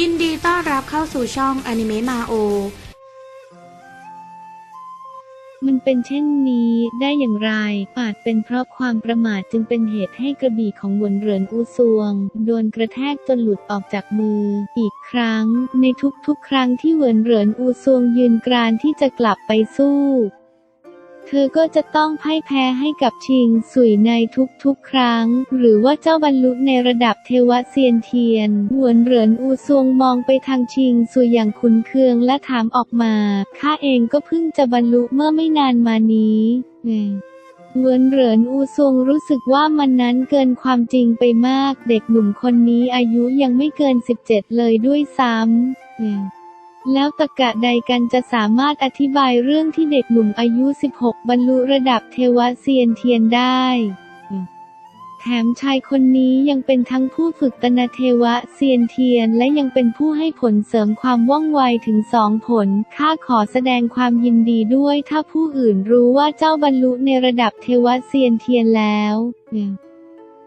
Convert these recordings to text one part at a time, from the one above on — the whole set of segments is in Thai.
ยินดีต้อนรับเข้าสู่ช่องอนิเมะมาโอ มันเป็นเช่นนี้ได้อย่างไร อาจเป็นเพราะความประมาทจึงเป็นเหตุให้กระบี่ของหวนเหรินอูซวง โดนกระแทกจนหลุดออกจากมือ อีกครั้ง ในทุกๆ ครั้งที่หวนเหรินอูซวงยืนกรานที่จะกลับไปสู้ เธอก็จะต้องพ่ายแพ้ให้กับชิงสุยในทุกๆ ครั้ง หรือว่าเจ้าบรรลุในระดับเทวเซียนเทียน หวนเหรินอูซวงมองไปทางชิงสุยอย่างขุนเคืองและถามออกมา ข้าเองก็เพิ่งจะบรรลุเมื่อไม่นานมานี้เอ่อนเหรินอูซงรู้สึกว่ามันนั้นเกินความจริงไปมาก เด็กหนุ่มคนนี้อายุยังไม่เกิน 17 เลยด้วยซ้ำ แล้วตะกะใดกันจะสามารถอธิบายเรื่องที่เด็กหนุ่มอายุ 16 บรรลุระดับเทวเซียนเทียนได้ แถมชายคนนี้ยังเป็นทั้งผู้ฝึกตนเทวะเซียนเทียนและยังเป็นผู้ให้ผลเสริมความว่องไวถึงสองผล ข้าขอแสดงความยินดีด้วยถ้าผู้อื่นรู้ว่าเจ้าบรรลุในระดับเทวเซียนเทียนแล้ว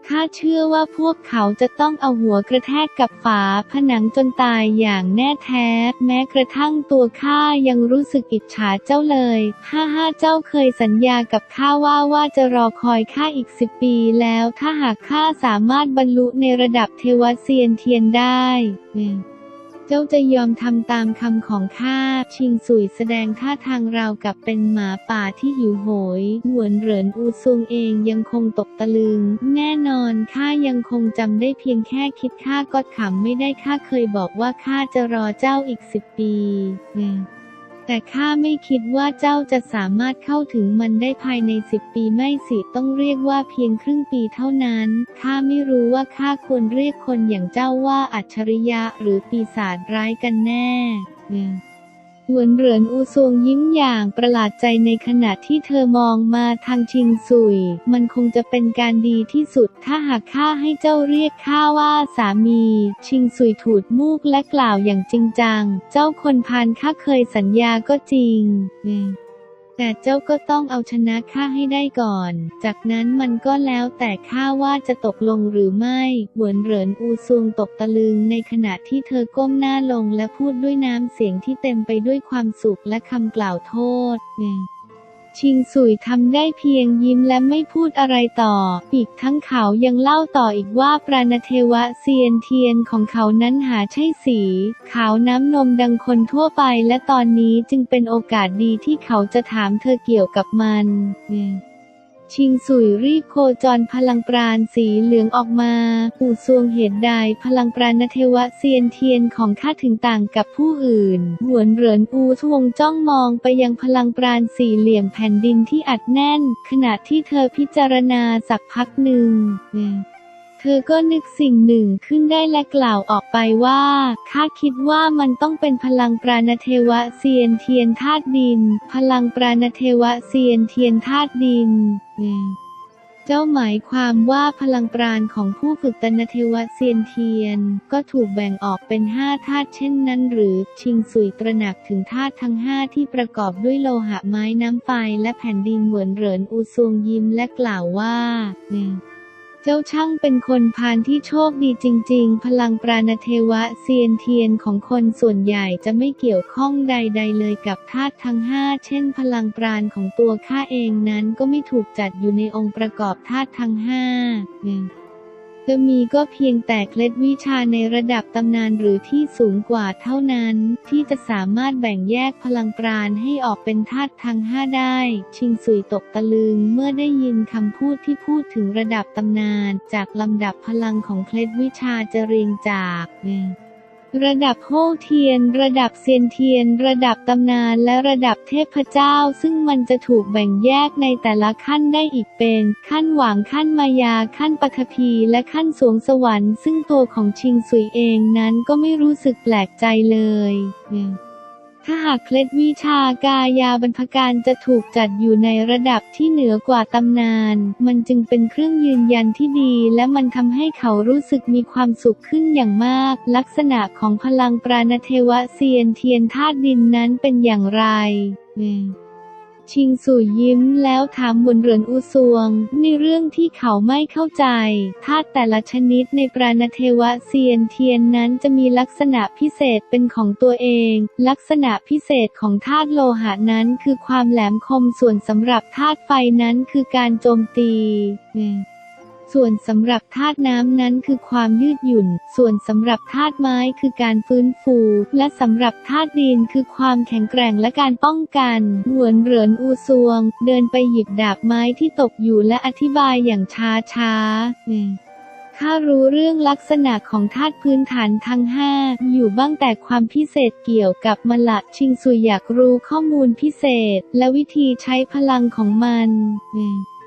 ข้าเชื่อว่าพวกเขาจะต้องเอาหัวกระแทกกับฝาผนังจนตายอย่างแน่แท้ แม้กระทั่งตัวข้ายังรู้สึกอิจฉาเจ้าเลยฮ่าฮ่าเจ้าเคยสัญญากับข้าว่าว่าจะรอคอยข้าอีกสิบปีแล้วถ้าหากข้าสามารถบรรลุในระดับเทวเซียนเทียนได้ เจ้าจะยอมทำตามคำของข้า ชิงสุยแสดงท่าทางราวกับเป็นหมาป่าที่หิวโหย หวนเหรินอูซุงเองยังคงตกตะลึง แน่นอนข้ายังคงจำได้เพียงแค่คิดข้าก็ขำไม่ได้ข้าเคยบอกว่าข้าจะรอเจ้าอีกสิบปี แต่ข้าไม่คิดว่าเจ้าจะสามารถเข้าถึงมันได้ภายในสิบปีไม่สิต้องเรียกว่าเพียงครึ่งปีเท่านั้น ข้าไม่รู้ว่าข้าควรเรียกคนอย่างเจ้าว่าอัจฉริยะหรือปีศาจร้ายกันแน่ หวนเหรินอูซวงยิ้มอย่างประหลาดใจในขณะที่เธอมองมาทางชิงซุย มันคงจะเป็นการดีที่สุดถ้าหากข้าให้เจ้าเรียกข้าว่าสามี ชิงซุยถูดมูกและกล่าวอย่างจริงจัง เจ้าคนพานข้าเคยสัญญาก็จริง แต่เจ้าก็ต้องเอาชนะข้าให้ได้ก่อน จากนั้นมันก็แล้วแต่ข้าว่าจะตกลงหรือไม่หวนเหรินอูซวงตกตะลึงในขณะที่เธอก้มหน้าลงและพูดด้วยน้ำเสียงที่เต็มไปด้วยความสุขและคำกล่าวโทษ ชิงสุยทำได้เพียงยิ้มและไม่พูดอะไรต่อ อีกทั้งเขายังเล่าต่ออีกว่าปราณเทวะเซียนเทียนของเขานั้นหาใช่สี ขาวน้ำนมดังคนทั่วไปและตอนนี้จึงเป็นโอกาสดีที่เขาจะถามเธอเกี่ยวกับมัน ชิงสุยรีบโคจรพลังปราณสีเหลืองออกมาอู่ซวงเหตุใดพลังปราณเทวะเซียนเทียนของข้าถึงต่างกับผู้อื่น หวนเหรินอูทวงจ้องมองไปยังพลังปราณสี่เหลี่ยมแผ่นดินที่อัดแน่น ขณะที่เธอพิจารณาสักพักหนึ่ง เธอก็นึกสิ่งหนึ่งขึ้นได้และกล่าวออกไปว่า ข้าคิดว่ามันต้องเป็นพลังปราณเทวะเซียนเทียนธาตุดิน พลังปราณเทวะเซียนเทียนธาตุดิน เจ้าหมายความว่าพลังปราณของผู้ฝึกตนเทวะเซียนเทียน ก็ถูกแบ่งออกเป็นห้าธาตุเช่นนั้นหรือชิงสุยตระหนักถึงธาตุทั้งห้าที่ประกอบด้วยโลหะไม้น้ำไฟและแผ่นดินเหมือนเหรินอูซวงยิ้มและกล่าวว่า เจ้าช่างเป็นคนพานที่โชคดีจริง ๆ พลังปราณเทวะเซียนเทียนของคนส่วนใหญ่จะไม่เกี่ยวข้องใด ๆ เลยกับธาตุทั้งห้าเช่น พลังปราณของตัวข้าเองนั้นก็ไม่ถูกจัดอยู่ในองค์ประกอบธาตุทั้งห้า จะมีก็เพียงแต่เคล็ดวิชาในระดับตำนานหรือที่สูงกว่าเท่านั้น ที่จะสามารถแบ่งแยกพลังปราณให้ออกเป็นธาตุทั้งห้าได้ ชิงสุยตกตะลึงเมื่อได้ยินคำพูดที่พูดถึงระดับตำนาน จากลำดับพลังของเคล็ดวิชาจะเรียงจาก ระดับโฮเทียน ระดับเซียนเทียน ระดับตำนานและระดับเทพเจ้า ซึ่งมันจะถูกแบ่งแยกในแต่ละขั้นได้อีกเป็น ขั้นหวางขั้นมายาขั้นปฐพีและขั้นสวงสวรรค์ ซึ่งตัวของชิงสุยเองนั้นก็ไม่รู้สึกแปลกใจเลย ถ้าหากเคล็ดวิชากายาบรรพการจะถูกจัดอยู่ในระดับที่เหนือกว่าตำนาน มันจึงเป็นเครื่องยืนยันที่ดี และมันทำให้เขารู้สึกมีความสุขขึ้นอย่างมาก ลักษณะของพลังปราณเทวะเซียนเทียนธาตุดินนั้นเป็นอย่างไรอ ชิงสุยยิ้มแล้วถามบนเรือนอุซวง ในเรื่องที่เขาไม่เข้าใจธาตุแต่ละชนิดในปราณเทวะเซียนเทียนนั้นจะมีลักษณะพิเศษเป็นของตัวเอง ลักษณะพิเศษของธาตุโลหะนั้นคือความแหลมคมส่วนสำหรับธาตุไฟนั้นคือการโจมตี ส่วนสำหรับธาตุน้ำนั้นคือความยืดหยุ่น ส่วนสำหรับธาตุไม้คือการฟื้นฟู และสำหรับธาตุดินคือความแข็งแกร่งและการป้องกัน หวนเหรินอูซวง เดินไปหยิบดาบไม้ที่ตกอยู่และอธิบายอย่างช้าช้าข้ารู้เรื่องลักษณะของธาตุพื้นฐานทั้งห้าอยู่บ้างแต่ความพิเศษเกี่ยวกับมละชิงซุยอยากรู้ข้อมูลพิเศษ และวิธีใช้พลังของมันม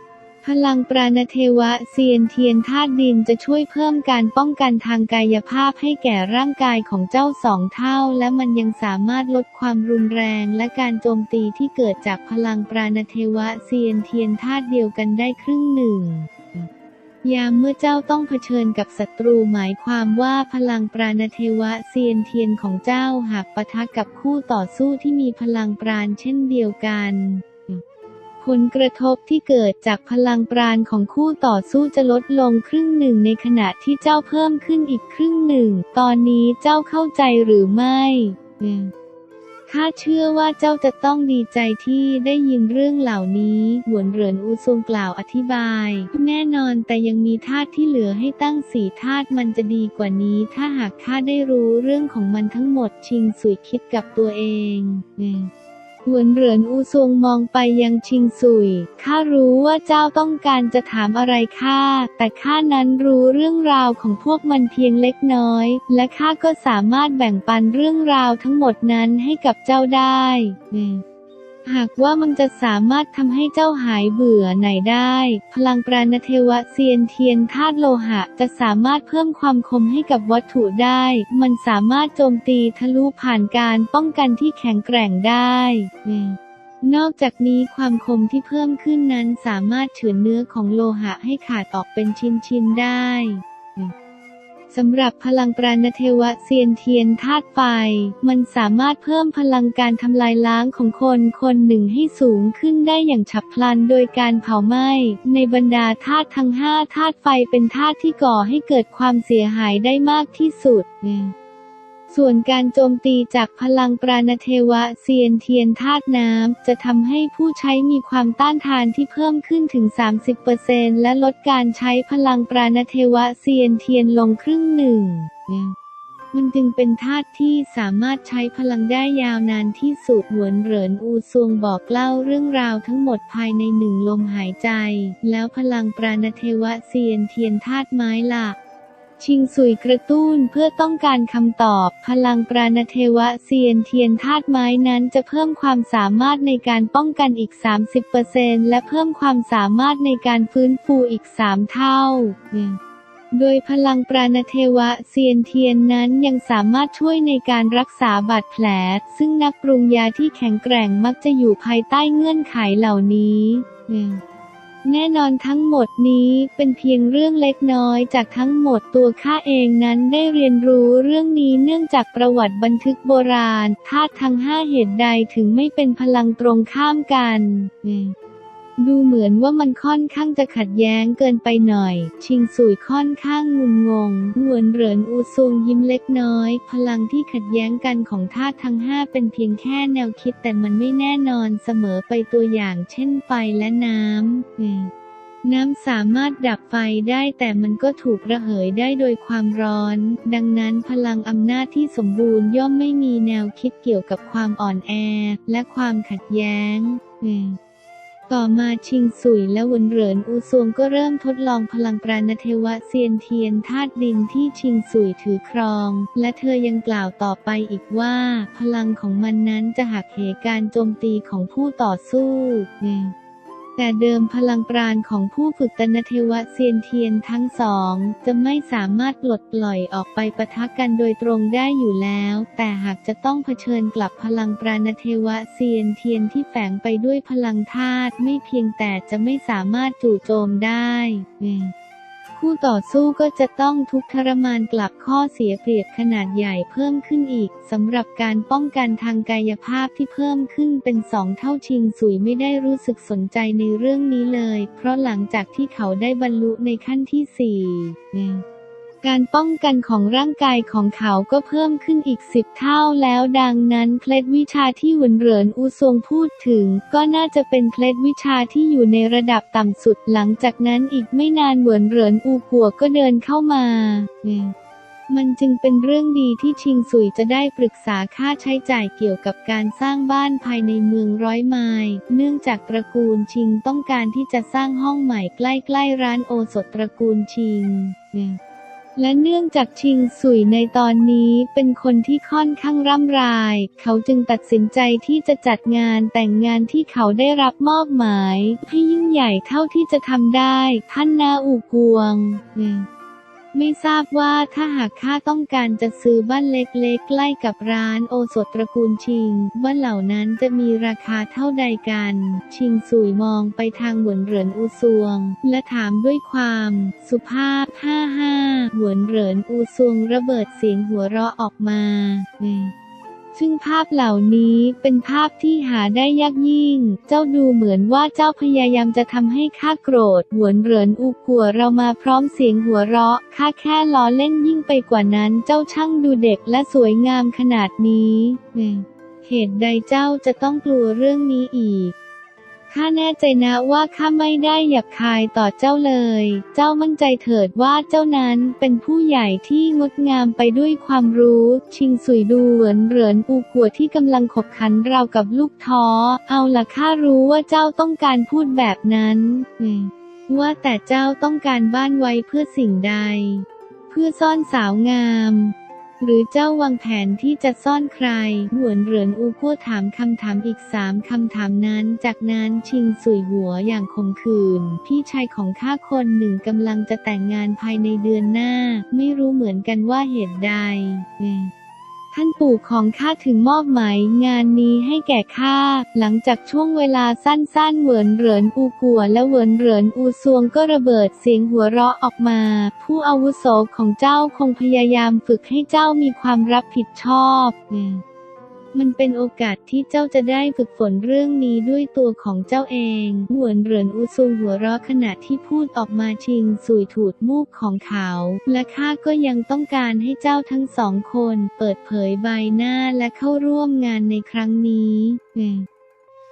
พลังปราณเทวะเซียนเทียนธาตุดินจะช่วยเพิ่มการป้องกันทางกายภาพให้แก่ร่างกายของเจ้าสองเท่า และมันยังสามารถลดความรุนแรงและการโจมตีที่เกิดจากพลังปราณเทวะเซียนเทียนธาตุเดียวกันได้ครึ่งหนึ่งยามเมื่อเจ้าต้องเผชิญกับศัตรูหมายความว่าพลังปราณเทวะเซียนเทียนของเจ้าหากปะทะกับคู่ต่อสู้ที่มีพลังปราณเช่นเดียวกัน ผลกระทบที่เกิดจากพลังปราณของคู่ต่อสู้จะลดลงครึ่งหนึ่งในขณะที่เจ้าเพิ่มขึ้นอีกครึ่งหนึ่ง ตอนนี้เจ้าเข้าใจหรือไม่ข้าเชื่อว่าเจ้าจะต้องดีใจที่ได้ยินเรื่องเหล่านี้ หวนเหรินอูซงกล่าวอธิบาย แน่นอนแต่ยังมีธาตุที่เหลือให้ตั้งสี่ธาตุมันจะดีกว่านี้ ถ้าหากข้าได้รู้เรื่องของมันทั้งหมดชิงสุยคิดกับตัวเอง หวนเหรินอูซวงมองไปยังชิงซุย ข้ารู้ว่าเจ้าต้องการจะถามอะไรข้า แต่ข้านั้นรู้เรื่องราวของพวกมันเพียงเล็กน้อย และข้าก็สามารถแบ่งปันเรื่องราวทั้งหมดนั้นให้กับเจ้าได้ หากว่ามันจะสามารถทำให้เจ้าหายเบื่อไหนได้ พลังปราณเทวะเซียนเทียนธาตุโลหะ จะสามารถเพิ่มความคมให้กับวัตถุได้ มันสามารถโจมตีทะลุผ่านการป้องกันที่แข็งแกร่งได้นอกจากนี้ความคมที่เพิ่มขึ้นนั้นสามารถเฉือนเนื้อของโลหะให้ขาดออกเป็นชิ้นๆได้ สำหรับพลังปราณเทวะเซียนเทียนธาตุไฟ มันสามารถเพิ่มพลังการทำลายล้างของคนคนหนึ่งให้สูงขึ้นได้อย่างฉับพลันโดยการเผาไหม้ในบรรดาธาตุทั้งห้าธาตุไฟเป็นธาตุที่ก่อให้เกิดความเสียหายได้มากที่สุด ส่วนการโจมตีจากพลังปราณเทวะเซียนเทียนธาตุน้ำ จะทำให้ผู้ใช้มีความต้านทานที่เพิ่มขึ้นถึง 30%และลดการใช้พลังปราณเทวะเซียนเทียนลงครึ่งหนึ่ง มันจึงเป็นธาตุที่สามารถใช้พลังได้ยาวนานที่สุดหวนเหรินอูซวงบอกเล่าเรื่องราวทั้งหมดภายในหนึ่งลมหายใจ แล้วพลังปราณเทวะเซียนเทียนธาตุไม้ล่ะ ชิงสุยกระตุ้นเพื่อต้องการคำตอบ พลังปราณเทวะเซียนเทียนธาตุไม้นั้นจะเพิ่มความสามารถในการป้องกันอีก 30%และเพิ่มความสามารถในการฟื้นฟูอีก 3 เท่าโดยพลังปราณเทวะเซียนเทียนนั้นยังสามารถช่วยในการรักษาบาดแผล ซึ่งนักปรุงยาที่แข็งแกร่งมักจะอยู่ภายใต้เงื่อนไขเหล่านี้ แน่นอนทั้งหมดนี้เป็นเพียงเรื่องเล็กน้อยจากทั้งหมดตัวข้าเองนั้นได้เรียนรู้เรื่องนี้เนื่องจากประวัติบันทึกโบราณธาตุทั้งห้าเหตุใดถึงไม่เป็นพลังตรงข้ามกันอ ดูเหมือนว่ามันค่อนข้างจะขัดแย้งเกินไปหน่อย ชิงสุยค่อนข้างงุนงงหวนเหรินอูซุงยิ้มเล็กน้อย พลังที่ขัดแย้งกันของธาตุทั้งห้าเป็นเพียงแค่แนวคิดแต่มันไม่แน่นอนเสมอไปตัวอย่างเช่นไฟและน้ำน้ำสามารถดับไฟได้แต่มันก็ถูกระเหยได้โดยความร้อน ดังนั้นพลังอำนาจที่สมบูรณ์ย่อมไม่มีแนวคิดเกี่ยวกับความอ่อนแอ และความขัดแย้งอ ต่อมาชิงสุยและวนเหรินอูซวงก็เริ่มทดลองพลังปราณเทวะเซียนเทียนธาตุดินที่ชิงสุยถือครอง และเธอยังกล่าวต่อไปอีกว่า พลังของมันนั้นจะหักเหการโจมตีของผู้ต่อสู้ แต่เดิมพลังปราณของผู้ฝึกตนเทวะเซียนเทียนทั้งสอง จะไม่สามารถปลดปล่อยออกไปปะทะกันโดยตรงได้อยู่แล้ว แต่หากจะต้องเผชิญกลับพลังปราณเทวะเซียนเทียนที่แฝงไปด้วยพลังธาตุไม่เพียงแต่จะไม่สามารถจู่โจมได้ คู่ต่อสู้ก็จะต้องทุกข์ทรมานกลับข้อเสียเปรียบขนาดใหญ่เพิ่มขึ้นอีกสำหรับการป้องกันทางกายภาพที่เพิ่มขึ้นเป็นสองเท่าชิงสุยไม่ได้รู้สึกสนใจในเรื่องนี้เลย เพราะหลังจากที่เขาได้บรรลุในขั้นที่สี่ การป้องกันของร่างกายของเขาก็เพิ่มขึ้นอีกสิบเท่าแล้วดังนั้นเคล็ดวิชาที่หวนเหรินอูซงพูดถึง ก็น่าจะเป็นเคล็ดวิชาที่อยู่ในระดับต่ำสุดหลังจากนั้นอีกไม่นานหวนเหรินอูกัวก็เดินเข้ามามันจึงเป็นเรื่องดีที่ชิงสุยจะได้ปรึกษาค่าใช้จ่ายเกี่ยวกับการสร้างบ้านภายในเมืองร้อยไมล์เนื่องจากตระกูลชิงต้องการที่จะสร้างห้องใหม่ใกล้ๆร้านโอสถตระกูลชิง และเนื่องจากชิงสุยในตอนนี้เป็นคนที่ค่อนข้างร่ำราย เขาจึงตัดสินใจที่จะจัดงานแต่งงานที่เขาได้รับมอบหมาย ให้ยิ่งใหญ่เท่าที่จะทำได้ ท่านนาอูกวง ไม่ทราบว่าถ้าหากข้าต้องการจะซื้อบ้านเล็กๆ ใกล้กับร้านโอสถตระกูลชิง บ้านเหล่านั้นจะมีราคาเท่าใดกัน ชิงสุยมองไปทางหวนเหรินอูซวง และถามด้วยความ สุภาพห้าห้าหวนเหรินอูซวงระเบิดเสียงหัวเราะออกมาอืม ซึ่งภาพเหล่านี้เป็นภาพที่หาได้ยากยิ่ง เจ้าดูเหมือนว่าเจ้าพยายามจะทำให้ข้าโกรธ หวนเหรินอุกัวเรามาพร้อมเสียงหัวเราะ ข้าแค่ล้อเล่นยิ่งไปกว่านั้น เจ้าช่างดูเด็กและสวยงามขนาดนี้ เหตุใดเจ้าจะต้องกลัวเรื่องนี้อีก ข้าแน่ใจนะว่าข้าไม่ได้หยาบคายต่อเจ้าเลย เจ้ามั่นใจเถิดว่าเจ้านั้นเป็นผู้ใหญ่ที่งดงามไปด้วยความรู้ ชิงสุยดูเหวินเหรินอูกัวที่กำลังขบขันราวกับลูกท้อ เอาละข้ารู้ว่าเจ้าต้องการพูดแบบนั้น ว่าแต่เจ้าต้องการบ้านไว้เพื่อสิ่งใด เพื่อซ่อนสาวงาม หรือเจ้าวางแผนที่จะซ่อนใคร หวนเหรินอูกัวถามคำถามอีกสามคำถามนั้น จากนั้นชิงสุยหัวอย่างคมขืนพี่ชายของข้าคนหนึ่งกำลังจะแต่งงานภายในเดือนหน้า ไม่รู้เหมือนกันว่าเหตุใดอืม ท่านปู่ของข้าถึงมอบหมายงานนี้ให้แก่ข้า หลังจากช่วงเวลาสั้นๆ เหวินเหรินอูกัวและเหวินเหรินอูซวงก็ระเบิดเสียงหัวเราะออกมา ผู้อาวุโสของเจ้าคงพยายามฝึกให้เจ้ามีความรับผิดชอบ มันเป็นโอกาสที่เจ้าจะได้ฝึกฝนเรื่องนี้ด้วยตัวของเจ้าเอง หวนเหรินอูซุงหัวเราะขณะที่พูดออกมาชิงสุยถูดมูกของเขา และข้าก็ยังต้องการให้เจ้าทั้งสองคน เปิดเผยใบหน้าและเข้าร่วมงานในครั้งนี้อืม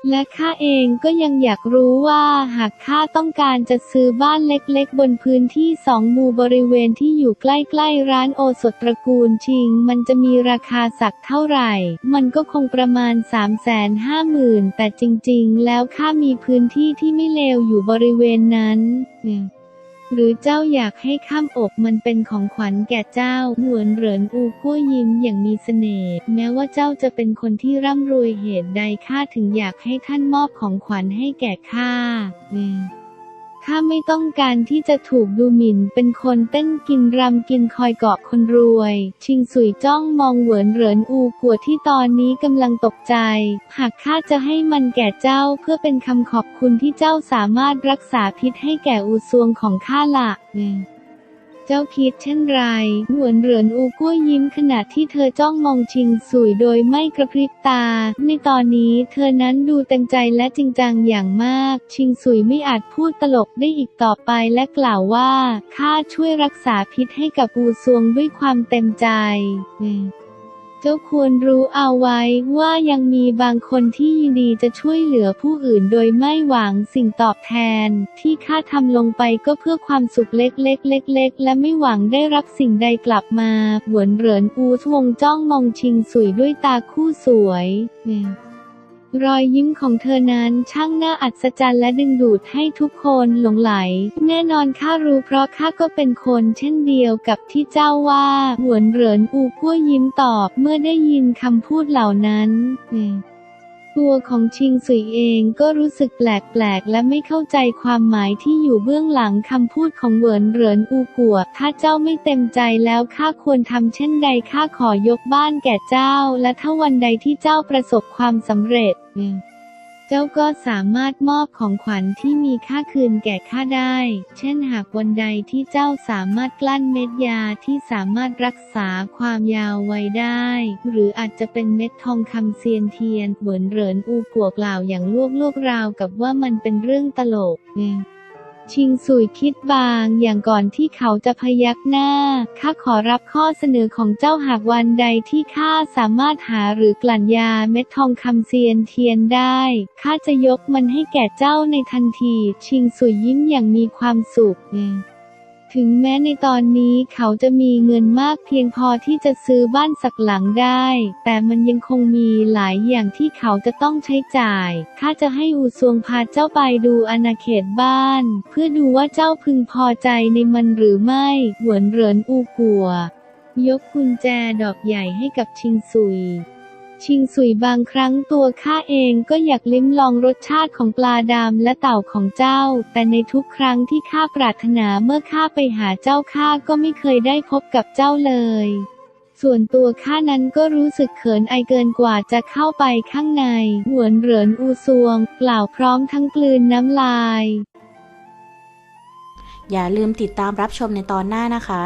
และข้าเองก็ยังอยากรู้ว่าหากข้าต้องการจะซื้อบ้านเล็กๆ บนพื้นที่สองหมู่บริเวณที่อยู่ใกล้ๆ ร้านโอสถตระกูลชิง มันจะมีราคาสักเท่าไหร่ มันก็คงประมาณ 3 5 0 0 0 0แต่จริงๆ แล้วข้ามีพื้นที่ที่ไม่เลวอยู่บริเวณนั้น หรือเจ้าอยากให้ข้ามอกมันเป็นของขวัญแก่เจ้าหวนเหรินอูกู้ยิ้มอย่างมีเสน่ห์แม้ว่าเจ้าจะเป็นคนที่ร่ำรวยเหตุใดข้าถึงอยากให้ท่านมอบของขวัญให้แก่ข้า ข้าไม่ต้องการที่จะถูกดูหมิ่น เป็นคนเต้นกินรำกินคอยเกาะคนรวย ชิงสุยจ้องมองเหวินเหรินอูกัวที่ตอนนี้กำลังตกใจ หากข้าจะให้มันแก่เจ้าเพื่อเป็นคำขอบคุณที่เจ้าสามารถรักษาพิษให้แก่อูซวงของข้าละ จ้าคิดเช่นไรหวนเหรินอูกั้วยิ้มขณะที่เธอจ้องมองชิงสุยโดยไม่กระพริบตา ในตอนนี้เธอนั้นดูเต็มใจและจริงจังอย่างมาก ชิงสุยไม่อาจพูดตลกได้อีกต่อไปและกล่าวว่าข้าช่วยรักษาพิษให้กับอูซวงด้วยความเต็มใจ เจ้าควรรู้เอาไว้ว่ายังมีบางคนที่ยินดีจะช่วยเหลือผู้อื่นโดยไม่หวังสิ่งตอบแทน ที่ข้าทำลงไปก็เพื่อความสุขเล็กๆเล็กๆและไม่หวังได้รับสิ่งใดกลับมาหวนเหรินอูทวงจ้องมองชิงสุยด้วยตาคู่สวย รอยยิ้มของเธอนั้นช่างน่าอัศจรรย์และดึงดูดให้ทุกคนหลงไหล แน่นอนข้ารู้เพราะข้าก็เป็นคนเช่นเดียวกับที่เจ้าว่า หวนเหรินอูกั้วยิ้มตอบเมื่อได้ยินคำพูดเหล่านั้นอืม ตัวของชิงสุยเองก็รู้สึกแปลกๆ และไม่เข้าใจความหมายที่อยู่เบื้องหลังคำพูดของเหวินเหรินอูกัว ถ้าเจ้าไม่เต็มใจแล้วข้าควรทำเช่นใดข้าขอยกบ้านแก่เจ้า และถ้าวันใดที่เจ้าประสบความสำเร็จ เจ้าก็สามารถมอบของขวัญที่มีค่าคืนแก่ข้าได้ เช่นหากวันใดที่เจ้าสามารถกลั้นเม็ดยาที่สามารถรักษาความยาวไว้ได้ หรืออาจจะเป็นเม็ดทองคำเซียนเทียนเหมือนเหรินอูกัวกล่าวอย่างลวกลวกราวกับว่ามันเป็นเรื่องตลก ชิงสุยคิดบางอย่างก่อนที่เขาจะพยักหน้า ข้าขอรับข้อเสนอของเจ้าหากวันใดที่ข้าสามารถหาหรือกลั่นยาเม็ดทองคำเซียนเทียนได้ ข้าจะยกมันให้แก่เจ้าในทันที ชิงสุยยิ้มอย่างมีความสุขอืม ถึงแม้ในตอนนี้เขาจะมีเงินมากเพียงพอที่จะซื้อบ้านสักหลังได้ แต่มันยังคงมีหลายอย่างที่เขาจะต้องใช้จ่าย ข้าจะให้อูซวงพาเจ้าไปดูอาณาเขตบ้าน เพื่อดูว่าเจ้าพึงพอใจในมันหรือไม่ หวนเหรินอูกัว ยกกุญแจดอกใหญ่ให้กับชิงซุย ชิงสุยบางครั้งตัวข้าเองก็อยากลิ้มลองรสชาติของปลาดำและเต่าของเจ้า แต่ในทุกครั้งที่ข้าปรารถนาเมื่อข้าไปหาเจ้าข้าก็ไม่เคยได้พบกับเจ้าเลย ส่วนตัวข้านั้นก็รู้สึกเขินอายเกินกว่าจะเข้าไปข้างใน หวนเหรินอูซวง กล่าวพร้อมทั้งกลืนน้ำลาย อย่าลืมติดตามรับชมในตอนหน้านะคะ